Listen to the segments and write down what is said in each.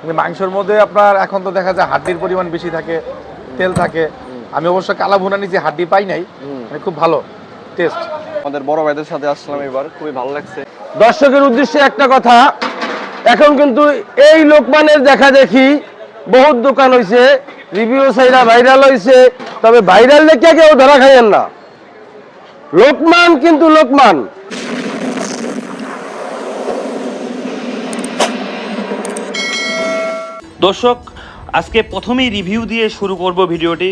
কিন্তু মাংসের মধ্যে আপনার এখন তো দেখা যায় হাড্ডির পরিমাণ বেশি থাকে তেল থাকে। আমি অবশ্য কালা ভুনা নিচে হাড্ডি পাই নাই মানে খুব ভালো টেস্ট আমাদের বড় ভাইদের সাথে আসলাম এবার খুবই ভালো লাগছে। দর্শকের উদ্দেশ্যে একটা কথা এখন কিন্তু এই লোকমানের দেখা দেখি বহুত দোকান হইছে রিভিউ সাইরা ভাইরাল হয়েছে তবে ভাইরাল দেখে কেউ ধরা খাইয়েন না। লোকমান কিন্তু লোকমান। দর্শক, আজকে প্রথমেই রিভিউ দিয়ে শুরু করব ভিডিওটি।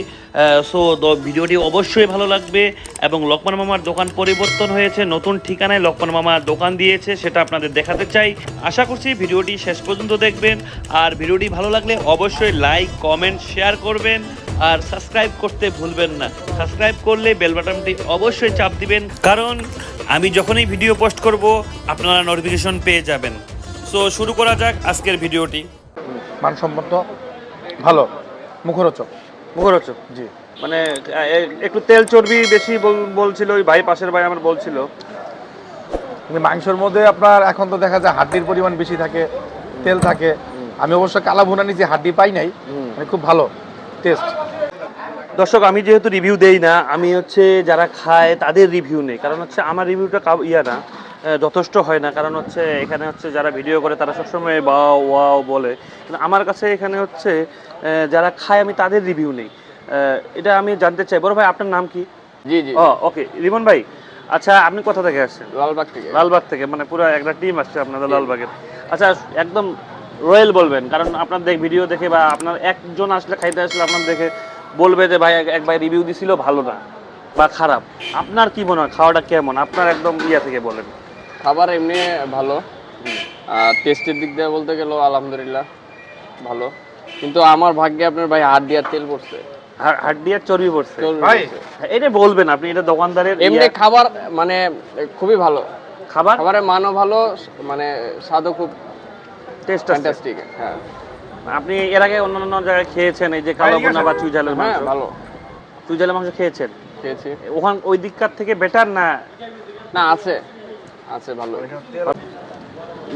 সো ভিডিওটি অবশ্যই ভালো লাগবে এবং লক্ষ্মণ মামার দোকান পরিবর্তন হয়েছে, নতুন ঠিকানায় লক্ষ্মণ মামা দোকান দিয়েছে, সেটা আপনাদের দেখাতে চাই। আশা করছি ভিডিওটি শেষ পর্যন্ত দেখবেন, আর ভিডিওটি ভালো লাগলে অবশ্যই লাইক কমেন্ট শেয়ার করবেন, আর সাবস্ক্রাইব করতে ভুলবেন না। সাবস্ক্রাইব করলে বেল বাটনটি অবশ্যই চাপ দিবেন, কারণ আমি যখনই ভিডিও পোস্ট করব, আপনারা নোটিফিকেশন পেয়ে যাবেন। সো শুরু করা যাক আজকের ভিডিওটি। মানসম্মত ভালো। মুখরোচক। মুখরোচক? জি। মানে একটু তেল চর্বি বেশি বল- বলছিল ওই ভাই পাশের ভাই আমার বলছিল। মাংসের মধ্যে আপনার এখন তো দেখা যায় হাড্ডির পরিমাণ বেশি থাকে তেল থাকে। আমি অবশ্য কালা ভুনা নিচে হাড্ডি পাই নাই মানে খুব ভালো টেস্ট। দর্শক আমি যেহেতু রিভিউ দেই না আমি হচ্ছে যারা খায় তাদের রিভিউ নেই। কারণ হচ্ছে আমার রিভিউটা ইয়া না। যথেষ্ট হয় না। কারণ হচ্ছে এখানে হচ্ছে যারা ভিডিও করে তারা সবসময় বা ওয়াও বলে। কিন্তু আমার কাছে এখানে হচ্ছে যারা খায় আমি তাদের রিভিউ নেই। এটা আমি জানতে চাই। বড় ভাই আপনার নাম কি? জি জি। ও ওকে রিমন ভাই আচ্ছা আপনি কোথা থেকে আসছেন? লালবাগ থেকে। লালবাগ থেকে মানে পুরো একটা টিম আসছে আপনাদের লালবাগের। আচ্ছা একদম রয়্যাল বলবেন। কারণ আপনার দেখ ভিডিও দেখে বা আপনার একজন আসলে খাইতে আসলে আপনার দেখে বলবে যে ভাই এক- এক ভাই রিভিউ দিছিল ভালো না বা খারাপ। আপনার কি মনে হয়? খাওয়াটা কেমন? আপনার একদম ইয়া থেকে বলেন। খাবার এমনি ভালো। আর টেস্টের দিক দিয়ে বলতে গেল আলহামদুলিল্লাহ ভালো। কিন্তু আমার ভাগ্যে আপনার ভাই হাত দিয়ে তেল পড়ছে হা- হাড্ডি আর চর্বি পড়ছে ভাই। এটা বলবেন আপনি এটা দোকানদারের এমনি খাবার মানে খুবই ভালো। খাবার? খাবারের মানও ভালো মানে স্বাদও খুব টেস্ট ফ্যান্টাস্টিক হ্যাঁ। আপনি এর আগে অন্যান্য জায়গায় খেয়েছেন এই যে কালোবোনা বা চুইঝালের হ্যাঁ মাংস? ভালো। চুইঝালের মাংস খেয়েছেন? খেয়েছি। ওখান ওই দিককার থেকে বেটার না? না আছে। আছে ভালো।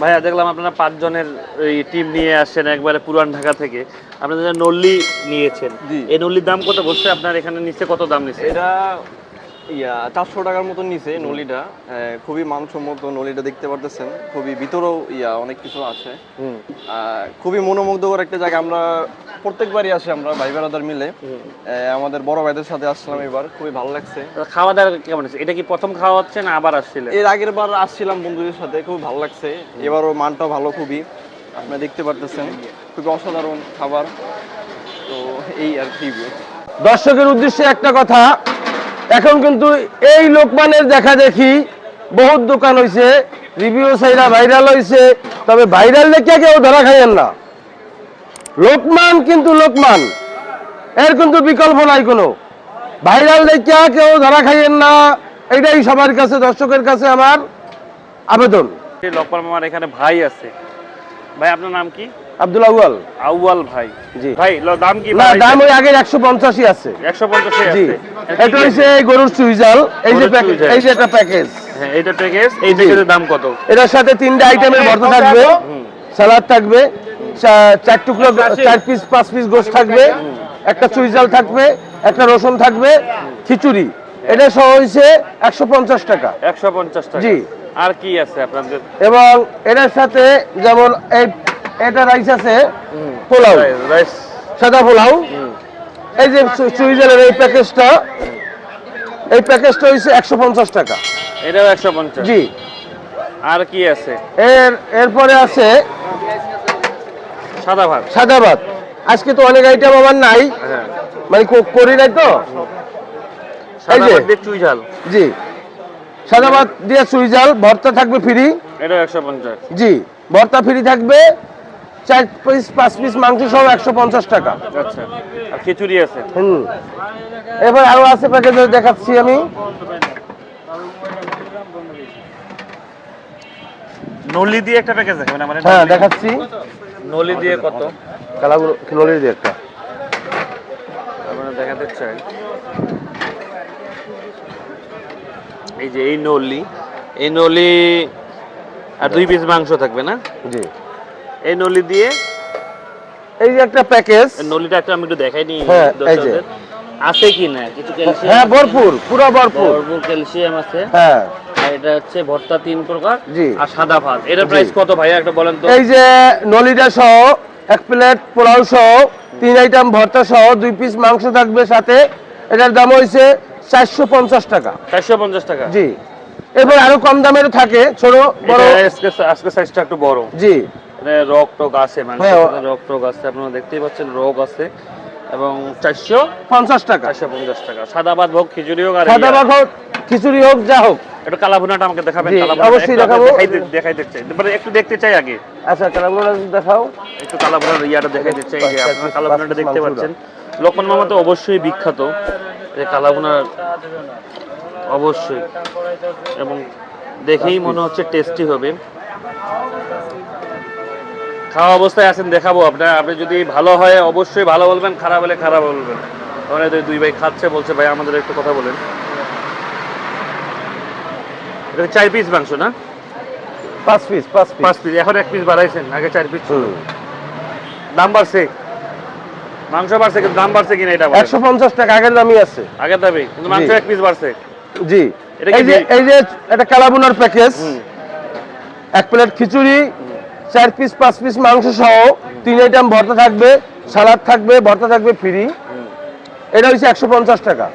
ভাইয়া দেখলাম আপনারা পাঁচজনের এই টিম নিয়ে আসছেন একবারে পুরান ঢাকা থেকে। আপনাদের নল্লি নিয়েছেন এই নল্লির দাম কত? বসছে আপনার এখানে নিচে কত দাম নিচ্ছে? এটা ইয়া চারশো টাকার মতন নিছে নলিটা। খুবই মানসম্মত নলিটা দেখতে পারতেছেন। খুবই ভিতরেও ইয়া অনেক কিছু আছে। খুবই মনোমুগ্ধকর একটা জায়গা। আমরা প্রত্যেকবারই আসি আমরা ভাই বেড়াদার মিলে। আমাদের বড় ভাইদের সাথে আসলাম এবার খুবই ভালো লাগছে। খাওয়া দাওয়া কেমন হচ্ছে এটা কি প্রথম খাওয়া হচ্ছে না আবার আসছিলেন? এর আগের বার আসছিলাম বন্ধুদের সাথে খুব ভালো লাগছে। এবারও মানটা ভালো খুবই। আপনারা দেখতে পারতেছেন। খুবই অসাধারণ খাবার। তো এই আর কি। দর্শকের উদ্দেশ্যে একটা কথা। এখন কিন্তু এই লোকমানের দেখা দেখি বহুত দোকান হইছে রিভিউ সাইরা ভাইরাল হইছে, তবে ভাইরাল দেখে কেউ ধরা খাইয়েন না। লোকমান কিন্তু লোকমান, এর কিন্তু বিকল্প নাই কোনো। ভাইরাল দেখে কেউ ধরা খাইয়েন না এটাই সবার কাছে, দর্শকের কাছে আমার আবেদন। লকপাল মামার এখানে ভাই আছে। ভাই, আপনার নাম কি? আব্দুল আউয়াল। আউয়াল ভাই। জি। ভাই দাম কি না দাম ওই একশো পঞ্চাশই আছে। একশো পঞ্চাশে জি। আছে। এটা হচ্ছে এই গরুর চুইজাল। এই যে প্যাকেজ চুইঝাল। এই যে একটা প্যাকেজ। হ্যাঁ এইটা প্যাকেজ। এই প্যাকেজের দাম কত? এটার সাথে তিনটা আইটেমের ভর্তা থাকবে। স্যালাড থাকবে। চার টুকরো চার পিস পাঁচ পিস গোশ থাকবে। একটা চুইজাল থাকবে একটা রসুন থাকবে খিচুড়ি। এটা সহ হয়েছে একশো পঞ্চাশ টাকা। একশো পঞ্চাশ টাকা। জি। আর কি আছে আপনাদের? এবং এটার সাথে যেমন এই এটা রাইস আছে পোলাও। রাইস সাদা পোলাও। এই যে চুইজালের এই প্যাকেজটা এই প্যাকেজটা একশো পঞ্চাশ টাকা। এটাও একশো পঞ্চাশ। জি। আর কি আছে? এর এরপরে আছে সাদা ভাত। সাদা ভাত। আজকে তো অনেক আইটেম আমার নাই। হ্যাঁ। মানে কো- করি নাই তো। সাদা যে। ভাত দিয়ে চুই ঝাল। জি। সাদা ভাত দিয়ে সুইজাল ভর্তা থাকবে ফ্রি এটাও একশো পঞ্চাশ। জি। ভর্তা ফ্রি থাকবে। চার পিস পাঁচ পিস মাংস সহ একশো পঞ্চাশ টাকা। আচ্ছা আর খিচুড়ি আছে? হুম। এবার আরও আছে প্যাকেজ দেখাচ্ছি আমি। নলি দিয়ে একটা প্যাকেজ দেখাবেন হ্যাঁ দেখাচ্ছি। নলি দিয়ে কত? কালাগুলো নলির দিয়ে একটা। আপনারা দেখাতে চাই। এই যে এই নলি এই নলি আর দুই পিস মাংস থাকবে না? জি। এই নলি দিয়ে। এই যে একটা প্যাকেজ নলিটা একটা আমি একটু দেখাই নি হ্যাঁ। দর্শকদের। আছে কি না? কিছু ক্যালসিয়াম? হ্যাঁ ভরপুর পুরো ভরপুর। ভরপুর ক্যালসিয়াম আছে। হ্যাঁ। আর এটা হচ্ছে ভর্তা তিন প্রকার। আর সাদা ভাত। এটার প্রাইস কত ভাইয়া একটা বলেন তো? এই যে নলিটা সহ এক প্লেট পোলাও সহ তিন আইটেম ভর্তা সহ দুই পিস মাংস থাকবে সাথে। এটার দাম চারশো পঞ্চাশ টাকা। চারশো পঞ্চাশ টাকা? জি। এরপর আরও কম দামেরও থাকে ছোট বড়। আজকে আজকে সাইজটা একটু বড়। জি। এখানে রক টক আছে মাংসের হ্যাঁ, রক টক আছে আপনারা দেখতেই পাচ্ছেন রক আছে। এবং চারশো পঞ্চাশ টাকা। চারশো পঞ্চাশ টাকা। সাদা ভাত ভোগ খিচুড়ি হোক আর সাদা ভাত হোক খিচুড়ি হোক যা হোক। একটু কালা ভুনাটা আমাকে দেখাবেন অবশ্যই দেখাবো। দেখাইতে চাই। মানে একটু দেখতে চাই আগে। আচ্ছা কালাগুলো দেখাও। একটু কালা ভুনার ইয়াটা দেখাইতে চাই যে আপনারা piece কালা ভুনাটা দেখতে পাচ্ছেন। লোকমান মামা তো অবশ্যই বিখ্যাত। যে কালা ভুনার অবশ্যই। এবং দেখেই মনে হচ্ছে টেস্টি হবে। খাওয়া অবস্থায় আছেন দেখাবো আপনার। আপনি যদি ভালো হয় অবশ্যই ভালো বলবেন খারাপ হলে খারাপ বলবেন। তাহলে দুই ভাই খাচ্ছে বলছে ভাই আমাদের একটু কথা বলেন। এটা চার পিস মাংস না? পাঁচ পিস পাঁচ পিস পাঁচ পিস এখন এক পিস বাড়াইছেন আগে চার পিস দাম বাড়ছে? মাংস বাড়ছে কিন্তু দাম বাড়ছে কিনা এটা একশো পঞ্চাশ টাকা আগের দামই আছে। আগের দাবি কিন্তু মাংস এক পিস বাড়ছে। জি। এই যে এই যে এটা কালাবুনার প্যাকেজ এক প্লেট খিচুড়ি চার পিস পাঁচ পিস মাংস সহ তিন আইটেম ভর্তা থাকবে সালাদ থাকবে ভর্তা থাকবে ফ্রি এটা হচ্ছে একশো পঞ্চাশ টাকা।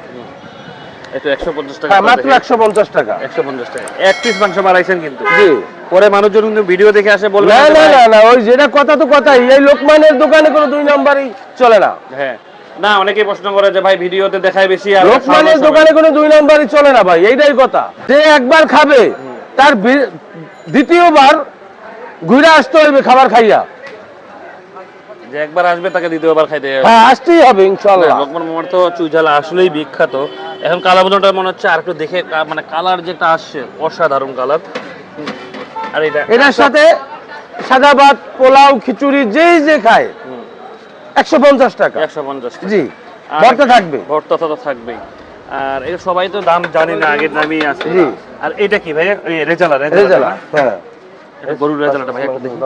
ভিডিও দেখে। আসে বলবে না না না না ওই যেটা কথা তো কথাই। এই লোকমানের দোকানে কোনো দুই নাম্বারই চলে না। হ্যাঁ। না অনেকেই প্রশ্ন করে যে ভাই ভিডিওতে দেখায় বেশি আর লোকমানের দোকানে কোনো দুই নাম্বারই চলে না ভাই এইটাই কথা। যে একবার খাবে তার দ্বিতীয়বার ঘুরে আসতে হইবে খাবার খাইয়া। যে একবার আসবে তাকে দ্বিতীয়বার খাইতে। হ্যাঁ আসতেই হবে ইনশাল্লাহ না, লোকমান মামার তো চুইঝালা আসলেই বিখ্যাত। এখন কালা বোনাটা মনে হচ্ছে আর একটু দেখে মানে কালার যেটা আসছে অসাধারণ কালার। আর এটা এটার সাথে সাদা ভাত পোলাও খিচুড়ি যেই যে খায় একশো পঞ্চাশ টাকা। একশো পঞ্চাশ জি ভর্তা থাকবে। ভর্তা তো থাকবেই। আর এটা সবাই তো দাম জানি না আগের দামই আছে। আর এটা কি ভাই রেজালা রেজালা হ্যাঁ। এটা গরুর রেজালাটা ভাই একটু দেখি।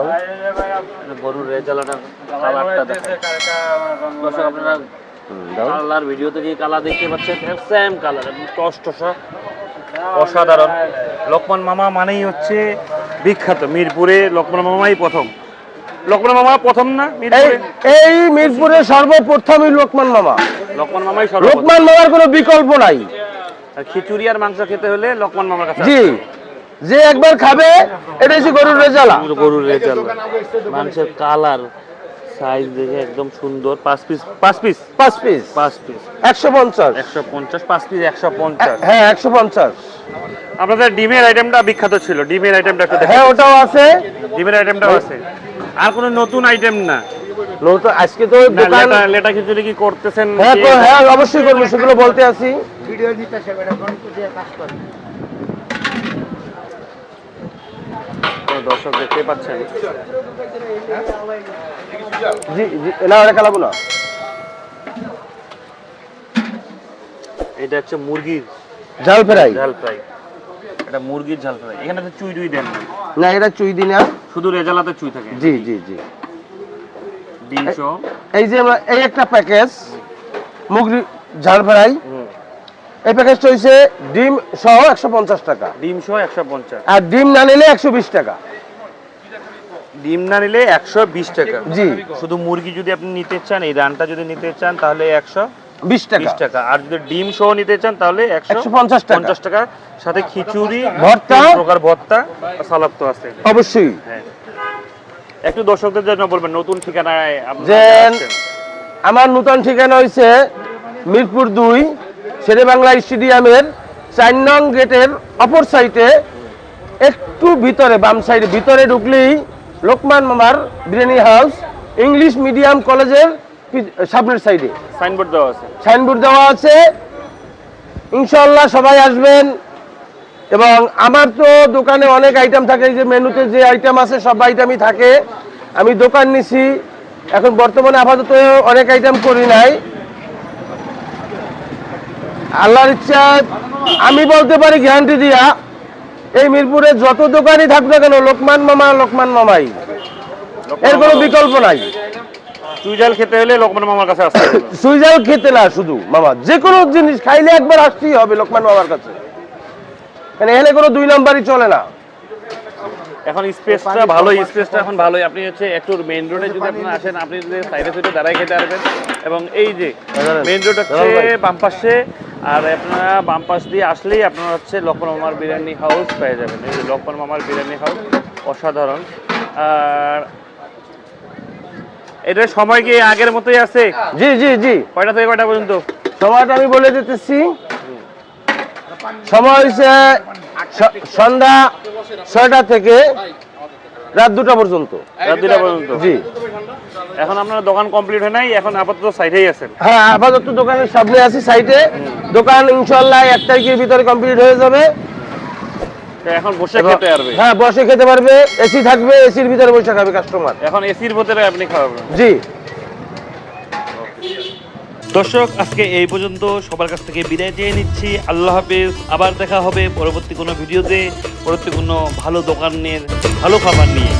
এটা গরুর রেজালাটা কালারটা দেখেন। দর্শক আপনারা কালার ভিডিওতে যে কালার দেখতে পাচ্ছেন সেম কালার টস টসা। অসাধারণ। লোকমান মামা মানেই হচ্ছে বিখ্যাত মিরপুরে লোকমান মামাই প্রথম। লোকমান মামা প্রথম না এই মিরপুরে সর্বপ্রথমই লোকমান মামা। লোকমান মামাই সর্বপ্রথম। লোকমান মামার কোনো বিকল্প নাই। খিচুড়ি আর মাংস খেতে হলে লোকমান মামার কাছে জি। যে একবার খাবে এটা হচ্ছে গরুর রেজালা। গরুর রেজাল। মাংসের কালার সাইজ দেখে একদম সুন্দর। পাঁচ পিস পাঁচ পিস পাঁচ পিস পাঁচ পিস একশো পঞ্চাশ। একশো পঞ্চাশ পাঁচ পিস একশো পঞ্চাশ। হ্যাঁ একশো পঞ্চাশ। আপনাদের ডিমের আইটেমটা বিখ্যাত ছিল। ডিমের আইটেমটা একটু হ্যাঁ ওটাও আছে। ডিমের আইটেমটাও আছে। আর কোনো নতুন আইটেম না। আজকে তো না, দোকান লেটা খিচুড়ি কি করতেছেন? হ্যাঁ হ্যাঁ অবশ্যই করব সেগুলো বলতে আছি তো দর্শক দেখতে পাচ্ছেন। জি জি না ওটা খেলাবো না। এটা হচ্ছে মুরগির ঝাল ফ্রাই। ঝাল ফ্রাই। এটা মুরগির ঝাল ফ্রাই। এখানে তো চুই টুই দেন না। না এটা চুই দিন আর শুধু রেজালাতে চুই থাকে। জি জি জি। ডিম এই যে আমরা এই একটা প্যাকেজ মুগরি ঝাল ফ্রাই। এই প্যাকেজটা হইছে ডিম সহ 150 টাকা। ডিম সহ 150 আর ডিম না নিলে 120 টাকা। ডিম না নিলে 120 টাকা। জি। শুধু মুরগি যদি আপনি নিতে চান এই রানটা যদি নিতে চান তাহলে 120 টাকা। 20 টাকা। আর যদি ডিম সহ নিতে চান তাহলে 150 টাকা। টাকা। সাথে খিচুড়ি ভর্তা। প্রকার ভর্তা সালাদ তো আছে অবশ্যই। হ্যাঁ। একটু দর্শকদের জন্য বলবেন নতুন ঠিকানায় আপনি আমার নতুন ঠিকানা হইছে মিরপুর 2 শেরেবাংলা স্টেডিয়ামের চার নং গেটের অপর সাইডে একটু ভিতরে বাম সাইডে ভিতরে ঢুকলেই লোকমান মামার বিরিয়ানি হাউস ইংলিশ মিডিয়াম কলেজের সামনের সাইডে। সাইনবোর্ড দেওয়া আছে। সাইনবোর্ড দেওয়া আছে। ইনশাল্লাহ সবাই আসবেন। এবং আমার তো দোকানে অনেক আইটেম থাকে যে মেনুতে যে আইটেম আছে সব আইটেমই থাকে। আমি দোকান নিছি। এখন বর্তমানে আপাতত অনেক আইটেম করি নাই। আল্লাহর ইচ্ছা আমি বলতে পারি গ্যারান্টি দিয়া এই মিরপুরে যত দোকানই থাকবে কেন লোকমান মামা লোকমান মামাই। এর কোনো বিকল্প নাই। সুইজাল খেতে হলে লোকমান মামার কাছে আসতে সুইজাল খেতে না শুধু মামা যে কোনো জিনিস খাইলে একবার আসতেই হবে লোকমান মামার কাছে। মানে এখানে কোনো দুই নাম্বারই চলে না। এখন স্পেসটা ভালো স্পেসটা এখন ভালোই। আপনি হচ্ছে একটু মেইন রোডে যদি আপনি আসেন আপনি যদি সাইডে সাইডে দাঁড়ায় খেতে পারবেন। এবং এই যে মেইন রোড হচ্ছে বাম পাশে আর আপনারা বাম পাশ দিয়ে আসলেই আপনারা হচ্ছে লক্ষ্মণ মামার বিরিয়ানি হাউস পেয়ে যাবেন। এই যে লক্ষ্মণ মামার বিরিয়ানি হাউস অসাধারণ। আর এটার সময় কি আগের মতোই আছে? জি জি জি। কয়টা থেকে কয়টা পর্যন্ত? সময়টা আমি বলে দিতেছি। সময় হয়েছে স- সন্ধ্যা ছয়টা থেকে রাত দুটা পর্যন্ত। রাত দুটা পর্যন্ত। জি। এখন আপনার দোকান কমপ্লিট হয় নাই এখন আপাতত সাইডেই আছেন। হ্যাঁ আপাতত দোকানের সামনে আছি সাইটে। দোকান ইনশাল্লাহ এক তারিখের ভিতরে কমপ্লিট হয়ে যাবে। এখন বসে খেতে পারবে। হ্যাঁ বসে খেতে পারবে। এসি থাকবে এসির ভিতরে বসে খাবে কাস্টমার। এখন এসির ভেতরে আপনি খাওয়াবেন। জি। দর্শক, আজকে এই পর্যন্ত সবার কাছ থেকে বিদায় চেয়ে নিচ্ছি। আল্লাহ হাফেজ, আবার দেখা হবে পরবর্তী কোনো ভিডিওতে। পরবর্তী কোনো ভালো দোকানের, ভালো খাবার নিয়ে।